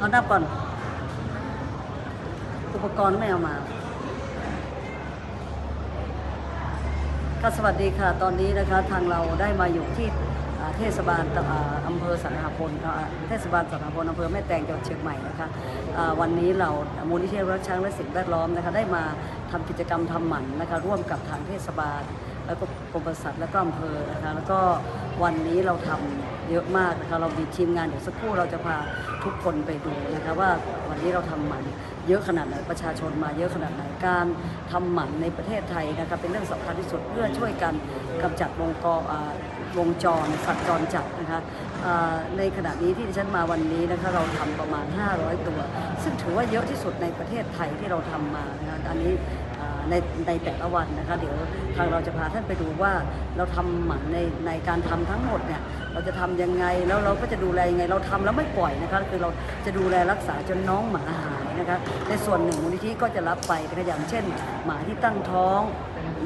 เอานับก่อน อุปกรณ์ไม่เอามาค่ะสวัสดีค่ะ ตอนนี้นะคะทางเราได้มาอยู่ที่เทศบาลตะอ่าอำเภอสันหพลเทศบาลสันหพลอำเภอแม่แตงจังหวัดเชียงใหม่นะคะวันนี้เรามูลนิธิรักช้างและสิ่งแวดล้อมนะคะได้มาทำกิจกรรมทำหมันนะคะร่วมกับทางเทศบาล แล้วก็กรมปศุสัตว์และก็อำเภอนะคะแล้วก็วันนี้เราทำเยอะมากนะคะเรามีทีมงานเดี๋ยวสักครู่เราจะพาทุกคนไปดูนะคะว่าวันนี้เราทำหมันเยอะขนาดไหนประชาชนมาเยอะขนาดไหนการทำหมันในประเทศไทยนะคะเป็นเรื่องสำคัญที่สุดเพื่อช่วยกันกำจัดวงกอวงจรสัตว์จรจัดนะคะในขณะนี้ที่ดิฉันมาวันนี้นะคะเราทำประมาณ 500 ตัว ซึ่งถือว่าเยอะที่สุดในประเทศไทยที่เราทำมานะคะอันนี้ ในในแต่ละวันนะคะ เดี๋ยวทางเราจะพาท่านไปดูว่าเราทำหมันในในการทำทั้งหมดเนี่ยเราจะทำยังไงแล้วเราก็จะดูแลยังไง เราทำแล้วไม่ปล่อยนะคะคือเราจะดูแลรักษาจนน้องหมาหายนะคะในส่วนหนึ่งมูลนิธิก็จะรับไปนะคะอย่างเช่น หมาที่ตั้งท้อง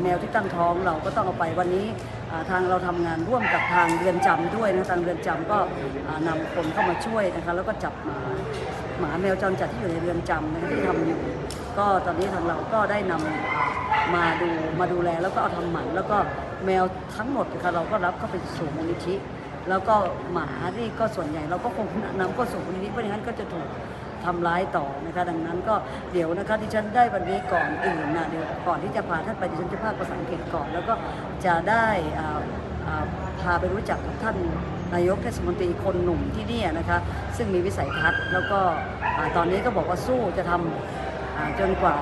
แมวที่ตั้งท้องเราก็ต้องเอาไปวันนี้อ่าทางเราทำงานร่วมกับทางเรือนจำด้วยนะทางเรือนจำก็อ่านำคนเข้ามาช่วยนะคะแล้วก็จับหมา หมาแมวจรจัดที่อยู่ในเรือนจำนะคะที่ทำอยู่ ก็ตอนนี้ทางเราก็ได้นำอ่ามาดูมาดูแลแล้วก็เอาทำหมัน แล้วก็แมวทั้งหมดนะคะเราก็รับเข้าไปสู่มูลนิธิ แล้วก็หมาที่ก็ส่วนใหญ่เราก็คงนำเข้าสู่มูลนิธิเพราะอย่างนั้นก็จะถูกทำร้ายต่อนะคะดังนั้นก็เดี๋ยวนะคะที่ฉันได้วันนี้ก่อนอื่นนะเดี๋ยวก่อนที่จะพาท่านไปดิฉันจะพากภาษาอังกฤษก่อน แล้วก็จะได้พาไปรู้จักกับท่านนายกเทศมนตรีคนหนุ่มที่นี่นะคะ ซึ่งมีวิสัยทัศน์แล้วก็ตอนนี้ก็บอกว่าสู้จะทำอ่า จนกว่า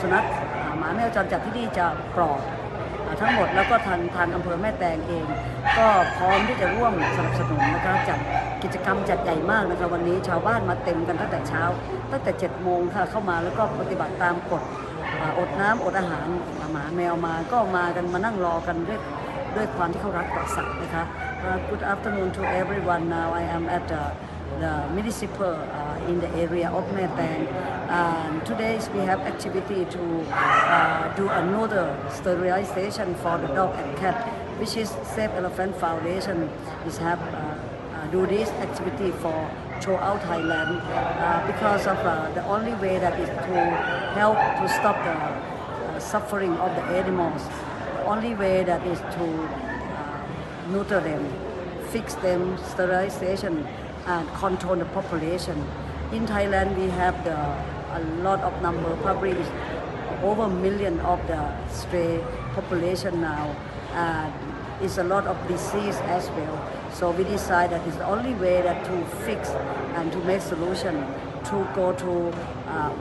สุนัขหมาแมวจรจัดที่นี่จะปลอดทั้งหมดแล้วก็ทางทางอำเภอแม่แตงเอง ก็พร้อมที่จะร่วมสนับสนุนนะคะจัดกิจกรรมจัดใหญ่มากนะคะวันนี้ชาวบ้านมาเต็มกันตั้งแต่เช้า ตั้งแต่7จ็ดโมงค่ะเข้ามาแล้วก็ปฏิบัติตามกฎอดน้ำอดอาหารหมาแมวมาก็มากันมานั่งรอกันด้วยด้วยความที่เขารักกับสัตว์นะคะ Good afternoon to everyone. Now I am at uh, the municipal uh, in the area of Metang. And today we have activity to uh, do another sterilization for the dog and cat, which is Save Elephant Foundation. Is have uh, uh, do this activity for throughout Thailand uh, because of uh, the only way that is to help to stop the suffering of the animals. The Only way that is to neuter them, fix them, sterilization, and control the population. In Thailand, we have the, a lot of number, probably over a million of the stray population now. And it's a lot of disease as well. So we decided that it's the only way that to fix and to make solution to go to uh,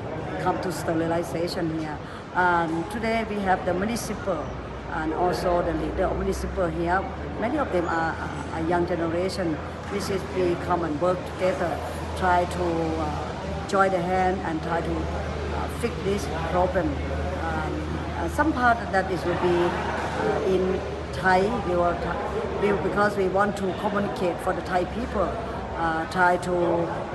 come to sterilization here. And today we have the municipal and also the leader of municipal here. Many of them are a young generation, we come and work together, try to uh, join the hand and try to uh, fix this problem. Um, uh, some part of that is will be uh, in Thai, we will, we, because we want to communicate for the Thai people, uh, try to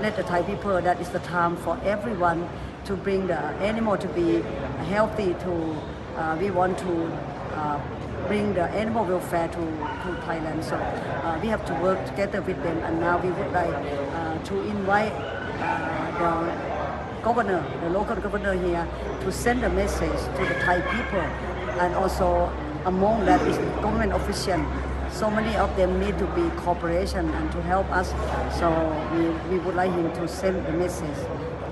let the Thai people that is the time for everyone to bring the animal to be healthy. To uh, we want to bring the animal welfare to, to Thailand. So uh, we have to work together with them. And now we would like uh, to invite uh, the governor, the local governor here, to send a message to the Thai people, and also among that is government official. So many of them need to be cooperation and to help us. So we, we would like him to send a message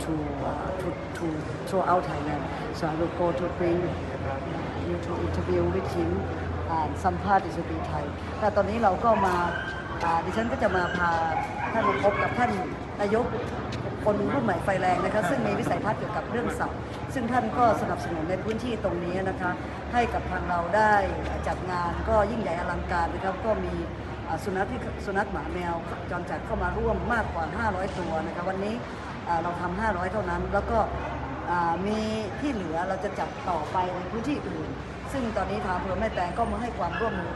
to uh, to, to throughout Thailand. So I will go to bring you to interview with him and some part is will be Thai แต่ตอนนี้เราก็มาอ่าดิฉันก็จะมาพาท่านมาพบกับท่านนายกคนรุ่นใหม่ไฟแรงนะคะซึ่งมีวิสัยทัศน์เกี่ยวกับเรื่องสัตว์ซึ่งท่านก็สนับสนุนในพื้นที่ตรงนี้นะคะให้กับทางเราได้จัดงานก็ยิ่งใหญ่อลังการนะครับก็มีอ่าสุนัขที่สุนัขหมาแมวจรจัดเข้ามาร่วมมากกว่า 500 ตัวนะคะวันนี้ อ่าเราทำ 500 เท่านั้น แล้วก็อ่า มีที่เหลือเราจะจัดต่อไปในพื้นที่อื่น ซึ่งตอนนี้ทางอำเภอแม่แตงก็มาให้ความร่วมมือ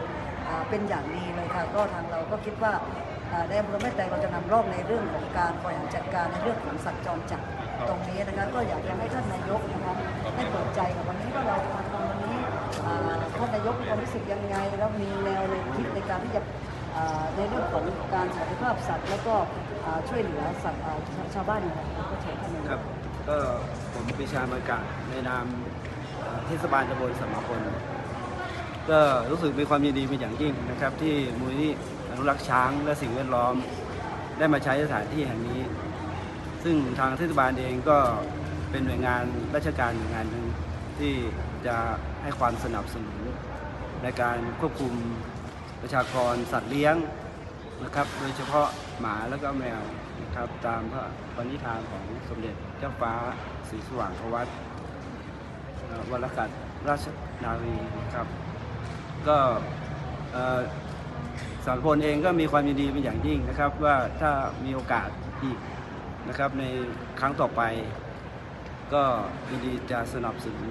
เป็นอย่างดีเลยค่ะก็ทางเราก็คิดว่าในอำเภอแม่แตงเราจะนำร่องในเรื่องของการบริหารจัดการในเรื่องของสัตว์จรจัดตรงนี้นะคะก็อยากจะให้ท่านนายกนะคะได้เปิดใจกับวันนี้ว่าเราจะมาทำวันนี้ท่านนายกมีความรู้สึกยังไงแล้วมีแนวในคิดในการที่จะในเรื่องของการสวัสดิภาพสัตว์ แล้วก็ช่วยเหลือสัตว์ชาชาวบ้านอย่างไร ก็ผมปรีชามากะในนามเทศบาลตำบลสมาพลก็รู้สึกมีความยินดีเป็นอย่างยิ่งนะครับ ที่มูลที่อนุรักษ์ช้างและสิ่งแวดล้อม ได้มาใช้สถานที่แห่งนี้ ซึ่งทางเทศบาลเองก็เป็นหน่วยงานราชการหน่วยงานหนึ่งที่จะให้ความสนับสนุนในการควบคุมประชากรสัตว์เลี้ยงนะครับ โดยเฉพาะหมาแล้วก็แมว นะครับตามพระปณิธานของสมเด็จเจ้าฟ้าศรีสว่างควัตวรกัตราชนารีนะครับ ก็สารพลเองก็มีความยินดีเป็นอย่างยิ่งนะครับ ว่าถ้ามีโอกาสอีกนะครับในครั้งต่อไป ก็ยินดีจะสนับสนุน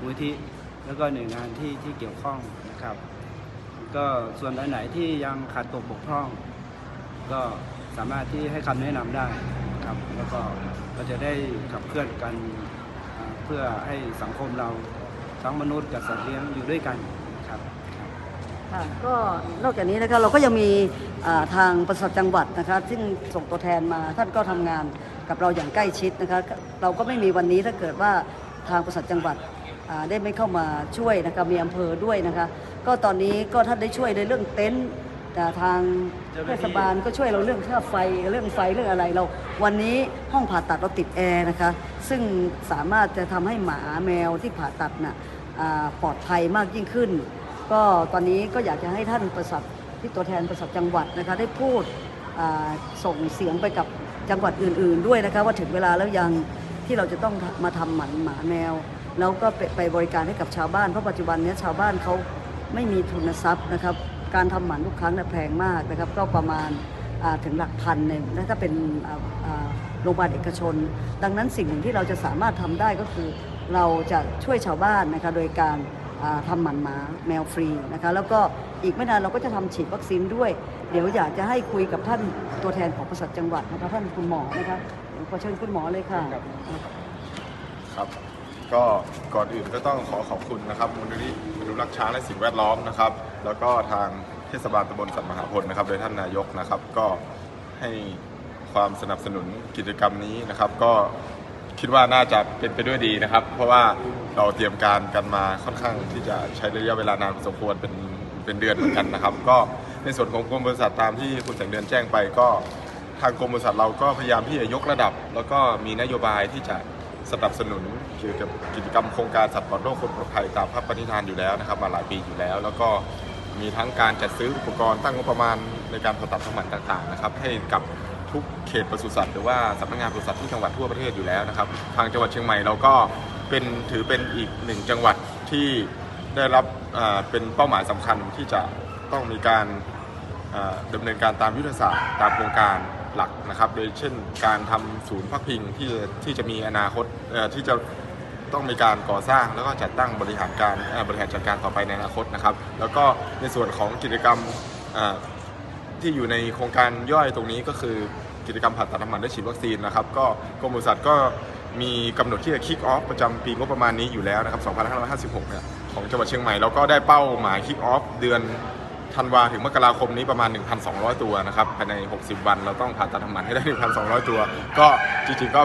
มูลที่แล้วก็หน่วยงานที่ที่เกี่ยวข้องนะครับ ก็ส่วนอันไหนที่ยังขาดตกบกพร่อง ก็ สามารถที่ให้คำแนะนำได้ครับแล้วก็เราจะได้ขับเคลื่อนกันเพื่อให้สังคมเราทั้งมนุษย์กับสัตว์เลี้ยงอยู่ด้วยกันครับค่ะก็นอกจากนี้นะคะเราก็ยังมีทางประสุจังหวัดนะคะ ซึ่งส่งตัวแทนมาท่านก็ทำงานกับเราอย่างใกล้ชิดนะคะ เราก็ไม่มีวันนี้ถ้าเกิดว่าทางประสุจังหวัดได้ไม่เข้ามาช่วยนะคะมีอำเภอด้วยนะคะ ก็ตอนนี้ก็ท่านได้ช่วยในเรื่องเต็นท์ แต่ทางเทศบาลก็ช่วยเราเรื่องค่าไฟเรื่องไฟเรื่องอะไรเรา วันนี้ห้องผ่าตัดเราติดแอร์นะคะ ซึ่งสามารถจะทำให้หมาแมวที่ผ่าตัดน่ะอ่าปลอดภัยมากยิ่งขึ้น ก็ตอนนี้ก็อยากจะให้ท่านประสับที่ตัวแทนประสับจังหวัดนะคะได้พูดส่งเสียงไปกับจังหวัดอื่น ๆ ด้วยนะคะว่าถึงเวลาแล้วยังที่เราจะต้องมาทำหมันหมาแมว แล้วก็ไปบริการให้กับชาวบ้านเพราะปัจจุบันนี้ชาวบ้านเขาไม่มีทุนทรัพย์นะครับ การทำหมันทุกครั้งเนี่ยแพงมากนะครับ ก็ประมาณถึงหลักพันเนี่ยถ้าเป็นโรงพยาบาลเอกชน ดังนั้นสิ่งหนึ่งที่เราจะสามารถทำได้ก็คือ เราจะช่วยชาวบ้านนะคะโดยการอ่าทำหมันหมาแมวฟรีนะคะแล้วก็อีกไม่นานเราก็จะทำฉีดวัคซีนด้วย เดี๋ยวอยากจะให้คุยกับท่านตัวแทนของบริษัทจังหวัดนะคะท่านคุณหมอนะคะเดี๋ยวขอเชิญคุณหมอเลยค่ะครับ ก็ก่อนอื่นก็ต้องขอขอบคุณนะครับมูลนิธิอนุรักษ์ช้างและสิ่งแวดล้อมนะครับ แล้วก็ทางเทศบาลตำบลสันมหาพลนะครับ โดยท่านนายกนะครับ ก็ให้ความสนับสนุนกิจกรรมนี้นะครับ ก็คิดว่าน่าจะเป็นไปด้วยดีนะครับ เพราะว่าเราเตรียมการกันมาค่อนข้างที่จะใช้ระยะเวลานานพอสมควรเป็นเป็นเดือนเหมือนกันนะครับ ก็ในส่วนของกรมบริษัทตามที่คุณแสงเดือนแจ้งไปก็ทางกรมบริษัทเราก็พยายามที่จะยกระดับ แล้วก็มีนโยบายที่จะสนับสนุน เกี่ยวกับกิจกรรมโครงการสัตว์ปลอดโรคคนปลอดภัยตามพระปณิธานอยู่แล้วนะครับ มาหลายปีอยู่แล้ว แล้วก็มีทั้งการจัดซื้ออุปกรณ์ตั้งงบประมาณในการผ่าตัดทำหมันต่างๆนะครับให้กับทุกเขตปศุสัตว์หรือว่าสำนักงานปศุสัตว์ทุกจังหวัดทั่วประเทศอยู่แล้วนะครับ ทางจังหวัดเชียงใหม่เราก็เป็นถือเป็นอีกหนึ่งจังหวัดที่ได้รับเป็นเป้าหมายสำคัญที่จะต้องมีการเอ่อดำเนินการตามยุทธศาสตร์ตามโครงการหลักนะครับ โดยเช่นการทำศูนย์พักพิงที่ที่จะมีอนาคตที่จะ ต้องมีการก่อสร้างแล้วก็จัดตั้งบริหารการบริหารจัดการต่อไปในอนาคตนะครับ แล้วก็ในส่วนของกิจกรรมที่อยู่ในโครงการย่อยตรงนี้ก็คือกิจกรรมผ่าตัดน้ำมันและฉีดวัคซีนนะครับ ก็กรมบริษัทก็มีกำหนดที่จะคิกออฟประจำปีงบประมาณนี้อยู่แล้วนะครับ 2556 เนี่ยของจังหวัดเชียงใหม่แล้วก็ได้เป้าหมายคิกออฟเดือนธันวาถึงมกราคมนี้ประมาณ 1,200 ตัวนะครับภายใน 60 วันเราต้องผ่าตัดทำหมันให้ได้ 1,200 ตัว ก็จริงๆก็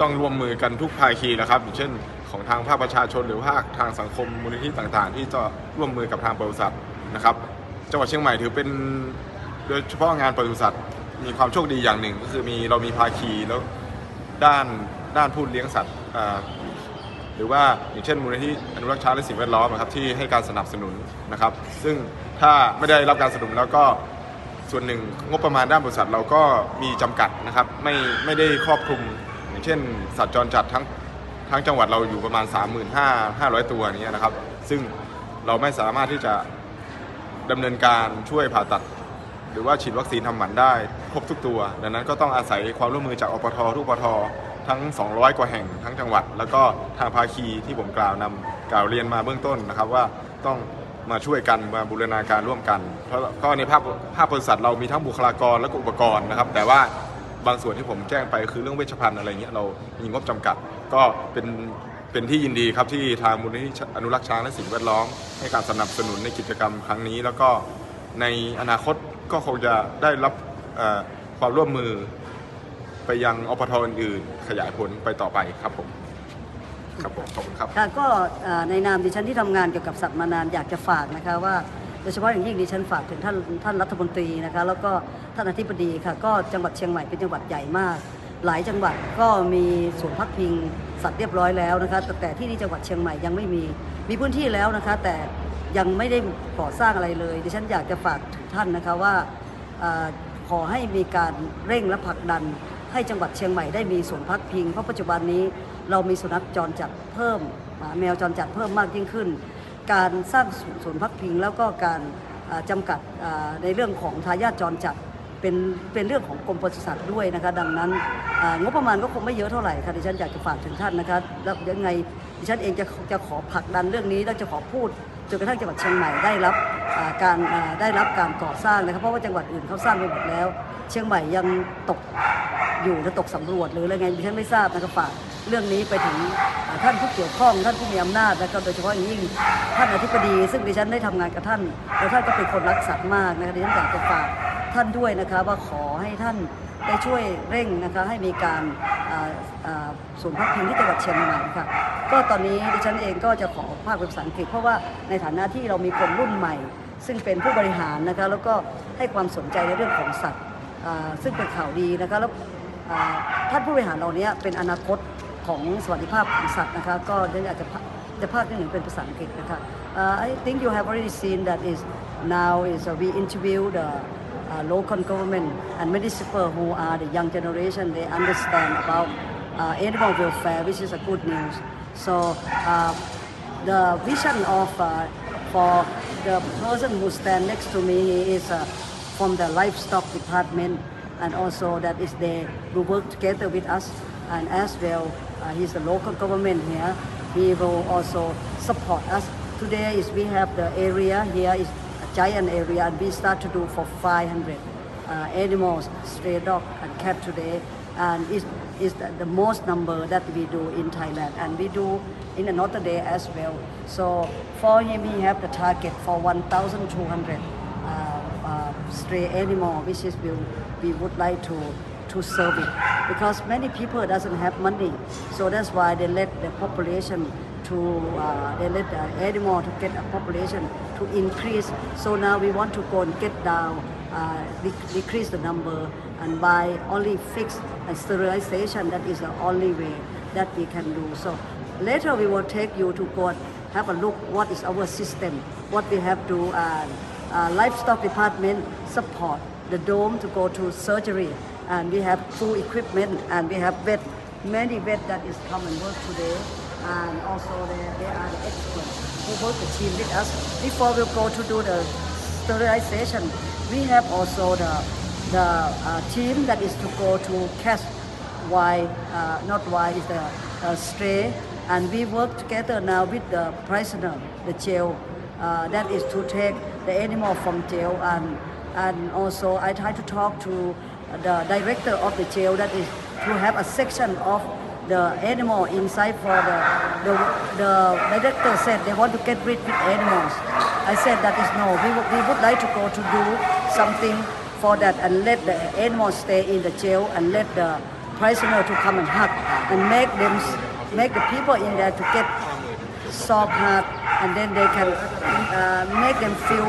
ต้องร่วมมือกันทุกภาคีนะครับอย่างเช่น ของทางภาคประชาชนหรือภาคทางสังคมมูลนิธิต่างๆ ที่จะร่วมมือกับทางบริษัทนะครับ จังหวัดเชียงใหม่ถือเป็นโดยเฉพาะงานปศุสัตว์มีความโชคดีอย่างหนึ่งก็คือมีเรามีภาคีแล้วด้านด้านผู้เลี้ยงสัตว์หรือว่าอย่างเช่นมูลนิธิอนุรักษ์ช้างและสิ่งแวดล้อมนะครับที่ให้การสนับสนุนนะครับ ซึ่งถ้าไม่ได้รับการสนับสนุนแล้วก็ส่วนหนึ่งงบประมาณด้านบริษัทเราก็มีจำกัดนะครับไม่ไม่ได้ครอบคลุมอย่างเช่น สัตว์จรจัดทั้ง ทั้งจังหวัดเราอยู่ประมาณ 35,500 ตัวนี้นะครับ ซึ่งเราไม่สามารถที่จะดำเนินการช่วยผ่าตัด หรือว่าฉีดวัคซีนทำหมันได้ครบทุกตัว ดังนั้นก็ต้องอาศัยความร่วมมือจากอปททุกอปททั้ง 200 กว่าแห่งทั้งจังหวัด แล้วก็ทางภาคีที่ผมกล่าวนำกล่าวเรียนมาเบื้องต้นนะครับว่าต้องมาช่วยกันมาบูรณาการร่วมกันเพราะก็ในภาคภาคบริษัทเรามีทั้งบุคลากรและก็อุปกรณ์นะครับ แต่ว่าบางส่วนที่ผมแจ้งไปคือเรื่องเวชภัณฑ์อะไรเงี้ยเรามีงบจำกัด ก็เป็นเป็นที่ยินดีครับที่ทางมูลนิธิอนุรักษ์ช้างและสิ่งแวดล้อม ให้การสนับสนุนในกิจกรรมครั้งนี้ แล้วก็ในอนาคตก็คงจะได้รับความร่วมมือไปยังอปทอื่นๆขยายผลไปต่อไปครับผมครับผมขอบคุณครับค่ะก็ในนามดิฉันที่ทำงานเกี่ยวกับสัตว์มานานอยากจะฝากนะคะว่าโดยเฉพาะอย่างยิ่งดิฉันฝากถึงท่านท่านรัฐมนตรีนะคะแล้วก็ท่านอธิบดีค่ะก็จังหวัดเชียงใหม่เป็นจังหวัดใหญ่มาก หลายจังหวัดก็มีศูนย์พักพิงสัตว์เรียบร้อยแล้วนะคะแต่แต่ที่นี่จังหวัดเชียงใหม่ยังไม่มีมีพื้นที่แล้วนะคะ แต่ยังไม่ได้ก่อสร้างอะไรเลยดิฉันอยากจะฝากถึงท่านนะคะว่าอขอให้มีการเร่งและผลักดัน ให้จังหวัดเชียงใหม่ได้มีศูนย์พักพิง เพราะปัจจุบันนี้เรามีสุนัขจรจัดเพิ่มหมาแมวจรจัดเพิ่มมากยิ่งขึ้น การสร้างศูนย์พักพิงแล้วก็การเอ่อจำกัดในเรื่องของทายาทจรจัด เป็นเป็นเรื่องของกรมปศุสัตว์ด้วยนะคะดังนั้นงบประมาณก็คงไม่เยอะเท่าไหร่ค่ะดิฉันอยากจะฝากถึงท่านนะคะแล้วยังไงดิฉันเองจะจะขอผลักดันเรื่องนี้แล้วจะขอพูดจนกระทั่งจังหวัดเชียงใหม่ได้รับการได้รับการก่อสร้างนะครับเพราะว่าจังหวัดอื่นเขาสร้างไปหมดแล้ว เชียงใหม่ยังตกอยู่และตกสำรวจหรืออะไรไงดิฉันไม่ทราบนะครับฝากเรื่องนี้ไปถึงท่านผู้เกี่ยวข้องท่านผู้มีอำนาจและก็โดยเฉพาะอย่างยิ่งท่านอธิบดี ซึ่งดิฉันได้ทำงานกับท่านแล้วท่านก็เป็นคนรักสัตว์มากนะคะดิฉันอยากจะฝาก ท่านด้วยนะคะว่าขอให้ท่านได้ช่วยเร่งนะคะให้มีการอ่าอ่าศูนย์พักพิงที่จังหวัดเชียงใหม่ค่ะก็ตอนนี้ดิฉันเองก็จะขอภาคเป็นภาษาอังกฤษเพราะว่าในฐานะที่เรามีคนรุ่นใหม่ ซึ่งเป็นผู้บริหารนะคะแล้วก็ให้ความสนใจในเรื่องของสัตว์ซึ่งเป็นข่าวดีนะคะแล้วท่านผู้บริหารเราเนี้ยเป็นอนาคตของสวัสดิภาพของสัตว์นะคะก็ดี๋ยวอากจะจะพากย์นิดหนึ่งเป็นภาษาอังกฤษนะคะ I think you have already seen that is now is we interview the uh, local government and municipal who are the young generation they understand about uh, animal welfare which is a good news. So uh, the vision of uh, for the person who stand next to me is uh, from the livestock department and also that is they will work together with us. And as well uh, he's the local government here. He will also support us. Today is we have the area here is giant area and we start to do for 500 uh, animals stray dog and cat today. And is is the, the most number that we do in Thailand. And we do in another day as well. So for him he have the target for 1200 uh, uh, stray animal, which is we, we would like to to serve it. Because many people doesn't have money, so that's why they let the population to uh, let the animal to get a population to increase. So now we want to go and get down, uh, dec- decrease the number, and by only fixed sterilization. That is the only way that we can do. So later we will take you to go and have a look what is our system, what we have to. Uh, uh, livestock department support the dome to go to surgery and we have full equipment and we have vet many vet that is come and work today and also they, they are the experts who work the team with us. Before we go to do the sterilization we have also the the uh, team that is to go to catch why uh, not why is the uh, stray and we work together now with the prisoner the jail. Uh, that is to take the animal from jail and and also I try to talk to the director of the jail that is to have a section of the animal inside for the the, the director said they want to get rid of animals. I said that is no. We would, we would like to go to do something for that and let the animals stay in the jail and let the prisoner to come and hug and make them make the people in there to get soft heart and then they can uh, make them feel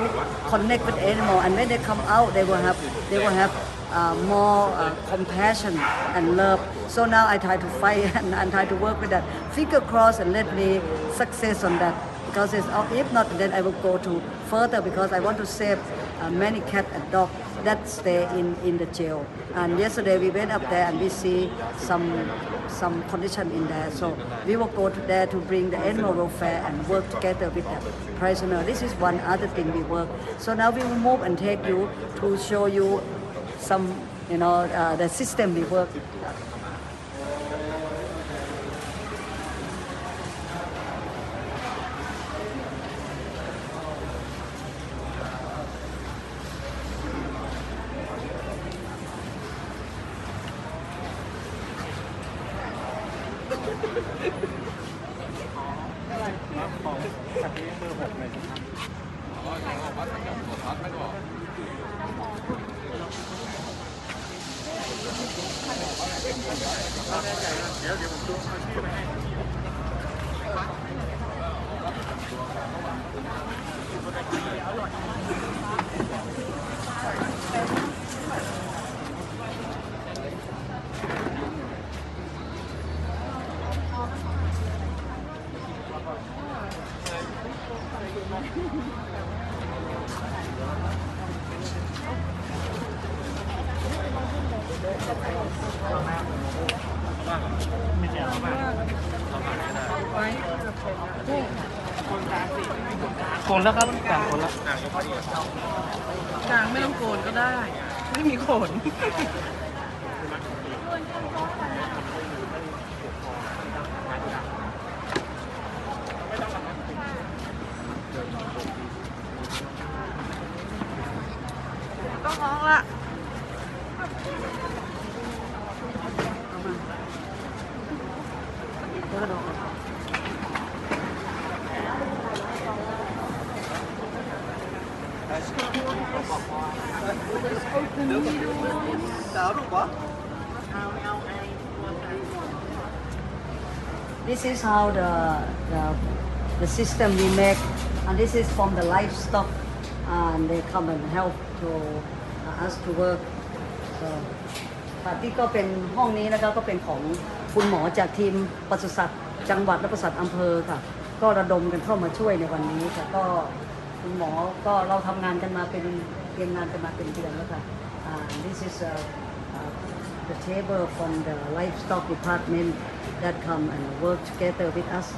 connect with animal. And when they come out they will have they will have uh, more uh, compassion and love so now I try to fight and, and try to work with that figure cross and let me success on that because uh, if not then I will go to further because I want to save uh, many cat and dog that stay in, in the jail and yesterday we went up there and we see some some condition in there. So we will go to there to bring the animal welfare and work together with the prisoner. This is one other thing we work. So now we will move and take you to show you some, you know, uh, the system we work. นแล้วครับกลางโกนแล้วกลางไม่ต้องโกนก็ได้ ไม่มีขนต้องร้องละแล้วก็ดู This is how the, the the system we make, and this is from the livestock, and they come and help to uh, us to work. So ค่ะที่ก็เป็นห้องนี้นะคะก็เป็นของคุณหมอจากทีมปศุสัตว์จังหวัดและปศุสัตว์อำเภอค่ะ ก็ระดมกันเข้ามาช่วยในวันนี้ค่ะก็คุณหมอก็เราทำงานกันมาเป็นเรียมงานกันมาเป็นเดือนแล้วค่ะอ่า this is a, uh, the table from the livestock department that come and work together with us.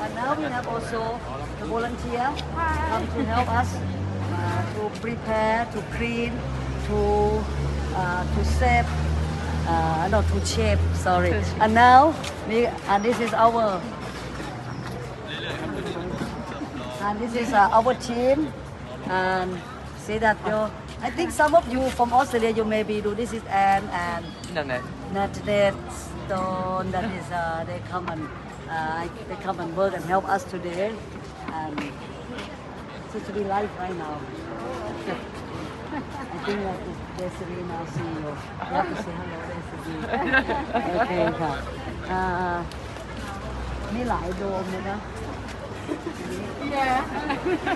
And now we have also the come to help us uh, to prepare, to clean, to uh, to save, uh, not to shape, sorry. And now, we, and this is our, and this is uh, our team, and see that you, I think some of you from Australia, you maybe do this is Anne and Nanette. Nanette Stone, that is, uh, they come and, uh, they come and work and help us today. And, so to be live right now. I think that is Desiree now see you you have to say hello Desiree โอเคค่ะอ่ามีหลายโดมเลยนะ Yeah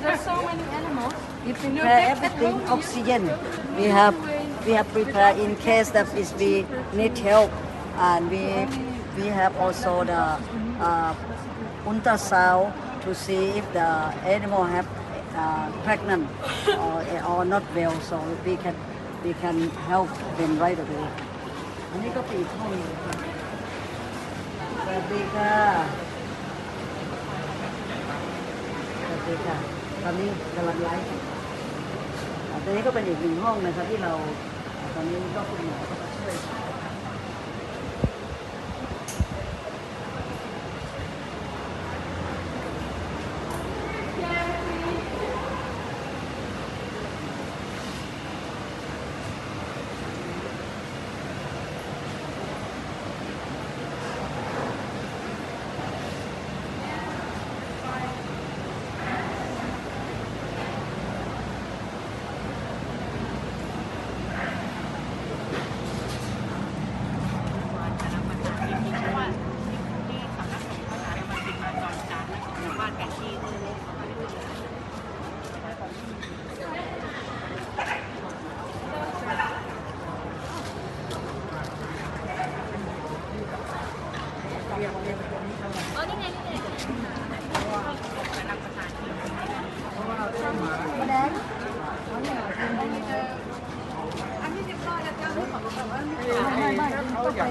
there's so many animals We prepare everything oxygen. We have we have prepared in case that is we need help, and we we have also the uh, ultrasound to see if the animal have uh, pregnant or, or not well, so we can we can help them right away. อันนี้ก็เป็นอีกห้องหนึงค่ะสวัสดีค่ะสวัสดีค่ะตอนนี้กำลังไลฟ์อ่าตอนนี้ก็เป็นอีกหนึ่งห้องนะครับที่เราตอนนี้ก็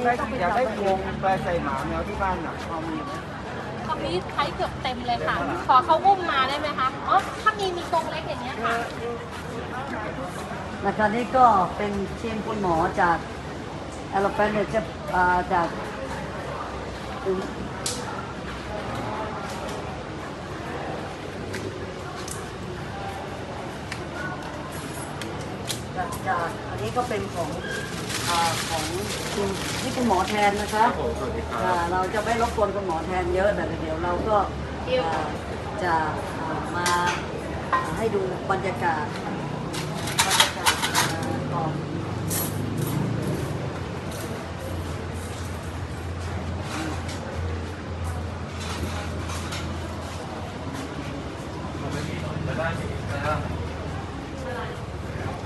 ได้อยากได้วงแปลใส่หมาแมวที่บ้านน่ะเขามีไหมตอนนี้ใช้เกือบเต็มเลยค่ะ ขอเขาอุ้มมาได้ไหมคะ อ๋อ ถ้ามีมีกรงเล็กอย่างเงี้ยค่ะ นะคะนี่ก็เป็นทีมคุณหมอจากแอลเฟนเนี่ยจะอ่าจากจ้ะอันนี้ก็เป็นของอ่า ของคุณนี่คุณหมอแทนนะคะอ่าเราจะไม่รบกวนคุณหมอแทนเยอะแต่เดี๋ยวเราก็อ่าจะอ่ามาให้ดูบรรยากาศบรรยากาศอ่าของ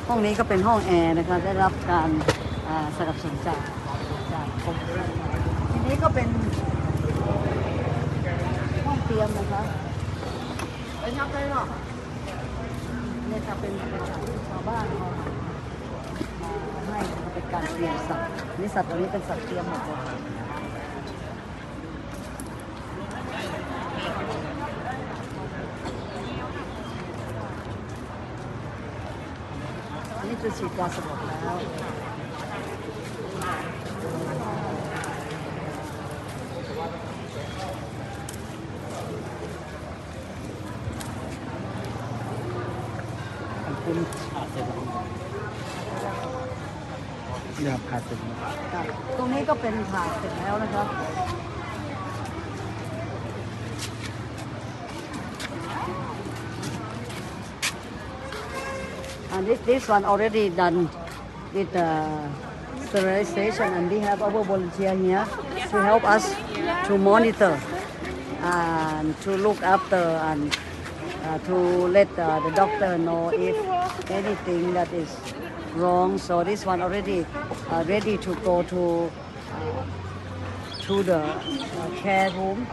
ห้องนี้ก็เป็นห้องแอร์นะคะได้รับการอ่า สนับสนุนจากจากกรมทีนี้ก็เป็นห้องเตรียมนะคะเป็นยับเลยหรอเนี่ยจะเป็นชาวบ้านเขามาให้เป็นการเตรียมสัตว์นี่สัตว์ตัวนี้เป็นสัตว์เตรียมหมดเลยนนี้คือฉีดยาสลบแล้ว ยาขาดเสร็จแล้ว ครับตรงนี้ก็เป็นผ่าเสร็จแล้วนะครับ And this, this one already done with the sterilization and we have our volunteer here to help us to monitor and to look after and uh, to let uh, the doctor know if anything that is wrong. So this one already uh, ready to go to uh, to the uh, care room.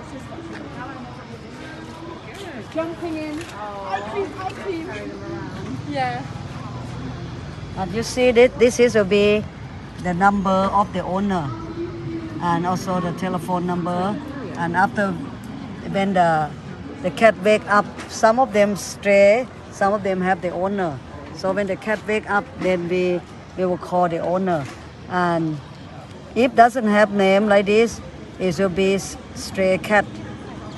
Jumping in. Ice cream, ice cream. Yeah. And you see that this is will be the number of the owner and also the telephone number. And after when the the cat wake up, some of them stray, some of them have the owner. So when the cat wake up, then we we will call the owner. And if doesn't have name like this, it will be stray cat.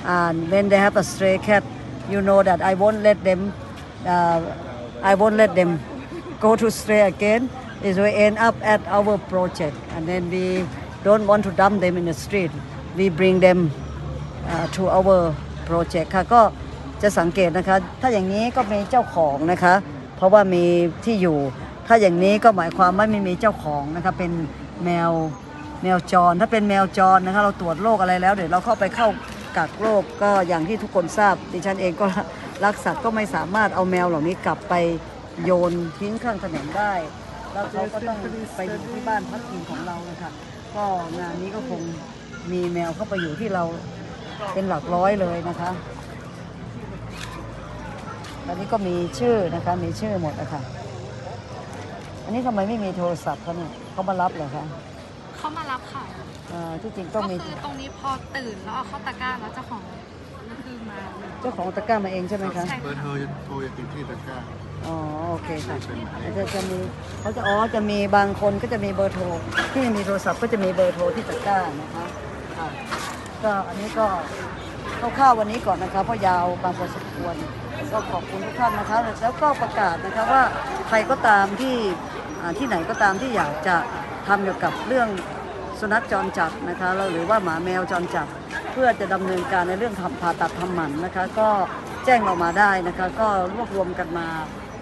And when they have a stray cat, you know that I won't let them. Uh, I won't let them go to stray again. It will end up at our project, and then we don't want to dump them in the street. We bring them uh, to our project ค่ะก็จะสังเกตนะคะ ถ้าอย่างนี้ก็มีเจ้าของนะคะ เพราะว่ามีที่อยู่ ถ้าอย่างนี้ก็หมายความว่าไม่มีเจ้าของนะคะเป็นแมวแมวจร ถ้าเป็นแมวจรนะคะ เราตรวจโรคอะไรแล้ว เดี๋ยวเราเข้าไปเข้ากักโรคก็อย่างที่ทุกคนทราบดิฉันเองก็รักสัตว์ก็ไม่สามารถเอาแมวเหล่านี้กลับไปโยนทิ้งข้างถนนได้ แล้วเขาก็ต้องไปอยู่ที่บ้านพักพิงของเรานะคะก็งานนี้ก็คงมีแมวเข้าไปอยู่ที่เรา เป็นหลักร้อยเลยนะคะ ตอนนี้ก็มีชื่อนะคะ มีชื่อหมดนะคะอันนี้ทำไมไม่มีโทรศัพท์เขาเนี่ยเขามารับเหรอคะเขามารับค่ะ เอ่อที่จริงก็ต้องมีคือตรงนี้พอตื่นแล้วเอาเข้าตะกร้าแล้วเจ้าของก็คือมาเจ้าของตะกร้ามาเองใช่ไหมคะใช่เบอร์ค่ะโทรโทรจะติดที่ตะกร้าอ๋อโอเคค่ะจะจะมีเขาจะอ๋อจะมีบางคนก็จะมีเบอร์โทรที่ไม่มีโทรศัพท์ก็จะมีเบอร์โทรที่ตะกร้านะคะอะ ก็อันนี้ก็คร่าวๆวันนี้ก่อนนะคะเพราะยาวบางพอสมควรก็ขอบคุณทุกท่านนะคะแล้วก็ประกาศนะคะว่าใครก็ตามที่ที่ไหนก็ตามที่อยากจะทำเกี่ยวกับเรื่องสุนัขจรจัดนะคะหรือว่าหมาแมวจรจัด เพื่อจะดำเนินการในเรื่องทำผ่าตัดทำหมันนะคะ ก็แจ้งเรามาได้นะคะ ก็รวบรวมกันมา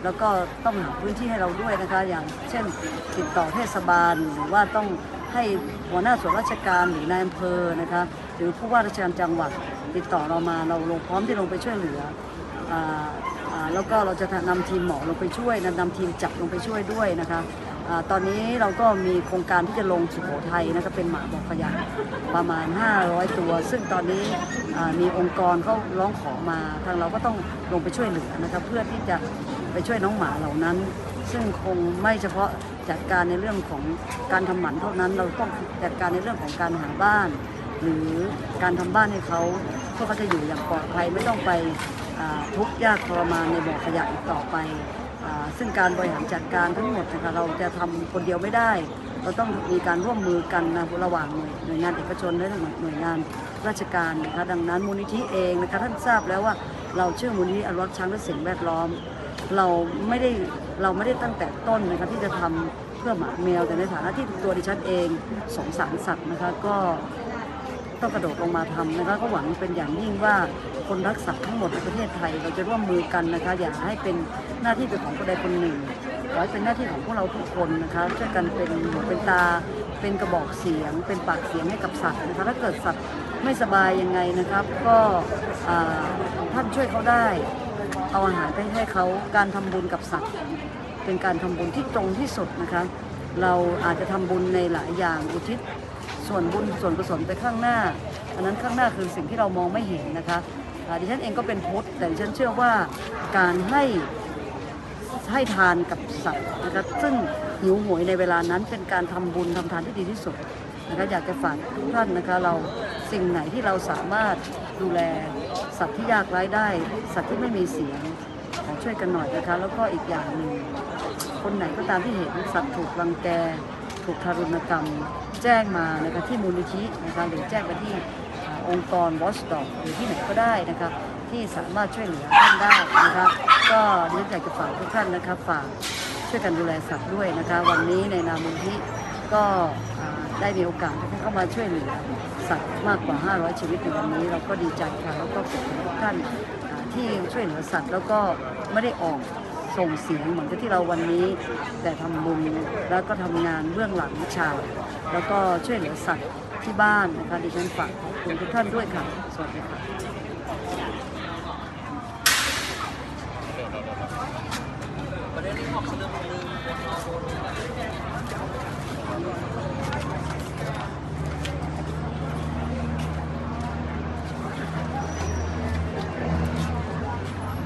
แล้วก็ต้องหาพื้นที่ให้เราด้วยนะคะ อย่างเช่นติดต่อเทศบาลหรือว่าต้อง ให้หัวหน้าส่วนราชการหรือนายอำเภอนะคะหรือผู้ว่าราชการจังหวัดติดต่อเรามาเราลงพร้อมที่ลงไปช่วยเหลือแล้วก็เราจะนำทีมหมอลงไปช่วยนำทีมจับลงไปช่วยด้วยนะคะ ตอนนี้เราก็มีโครงการที่จะลงสุโขทัยนะคะเป็นหมาบอกขยะประมาณ 500 ตัว ซึ่งตอนนี้มีองค์กรเขาร้องขอมาทางเราก็ต้องลงไปช่วยเหลือนะคะเพื่อที่จะไปช่วยน้องหมาเหล่านั้น ซึ่งคงไม่เฉพาะจัดการในเรื่องของการทำหมันเท่านั้น เราต้องจัดการในเรื่องของการหาบ้าน หรือการทำบ้านให้เขาเพื่อเขาจะอยู่อย่างปลอดภัยไม่ต้องไปทุกข์ยากทรมานในบ่อขยะอีกต่อไป ซึ่งการบริหารจัดการทั้งหมดนะคะเราจะทำคนเดียวไม่ได้ เราต้องมีการร่วมมือกันนะระหว่างหน่วยวยงานเอกชนและหน่วยงานราชการนะคะดังนั้นมูลนิธิเองนะคะท่านทราบแล้วว่าเราชื่อมูลนิธิอนุรักษ์ช้างและสิ่งแวดล้อม เราไม่ได้เราไม่ได้ตั้งแต่ต้นนะคะที่จะทำเพื่อหมาแมวแต่ในฐานะที่ตัวดิฉันเองสงสารสัตว์นะคะก็ ต้องกระโดดลงมาทำนะคะก็หวังเป็นอย่างยิ่งว่าคนรักสัตว์ทั้งหมดในประเทศไทย เราจะร่วมมือกันนะคะ อย่าให้เป็นหน้าที่เป็นของคนใดคนหนึ่งขอให้เป็นหน้าที่ของพวกเราทุกคนนะคะช่วยกันเป็นหูเป็นตาเป็นกระบอกเสียง เป็นปากเสียงให้กับสัตว์นะคะถ้าเกิดสัตว์ไม่สบายยังไงนะครับ ก็ท่านช่วยเขาได้เอาอาหารไปให้เขาการทำบุญกับสัตว์ เป็นการทำบุญที่ตรงที่สุดนะคะ เราอาจจะทำบุญในหลายอย่างอุทิศ ส่วนบุญส่วนกุศลไปข้างหน้า อันนั้นข้างหน้าคือสิ่งที่เรามองไม่เห็นนะคะดิฉันเองก็เป็นพุทธแต่ดิฉันเชื่อว่าการให้ให้ทานกับสัตว์นะคะซึ่งหิวโหวยในเวลานั้นเป็นการทำบุญทำทานที่ดีที่สุดนะคะอยากจะฝากทุกท่านนะคะเราสิ่งไหนที่เราสามารถดูแลสัตว์ที่ยากไร้ได้ สัตว์ที่ไม่มีเสียงขอช่วยกันหน่อยนะคะ แล้วก็อีกอย่างหนึ่งคนไหนก็ตามที่เห็นสัตว์ถูกรังแก ถูกทารุณกรรม แจ้งมานะคะที่มูลนิธินะคะหรือแจ้งไปที่องค์กร Watchdog หรือที่ไหนก็ได้นะคะที่สามารถช่วยเหลือท่านได้นะคะก็ดิฉันอยากจะฝากทุกท่านนะคะฝากช่วยกันดูแลสัตว์ด้วยนะคะ วันนี้ในนามมูลนิธิก็ได้มีโอกาสเข้ามาช่วยเหลือสัตว์มากกว่า 500 ชีวิตในวันนี้เราก็ดีใจค่ะแล้วก็ขอบคุณทุกท่านที่ช่วยเหลือสัตว์แล้วก็ไม่ได้ออก ส่งเสียงเหมือนกับที่เราวันนี้ แต่ทำบุญแล้วก็ทำงานเบื้องหลังชาแล้วก็ช่วยเหลือสัตว์ที่บ้านนะคะดิฉันฝากขอบคุณทุกท่านด้วยค่ะสวัสดีค่ะประเด็นนี้ออกเรื่อง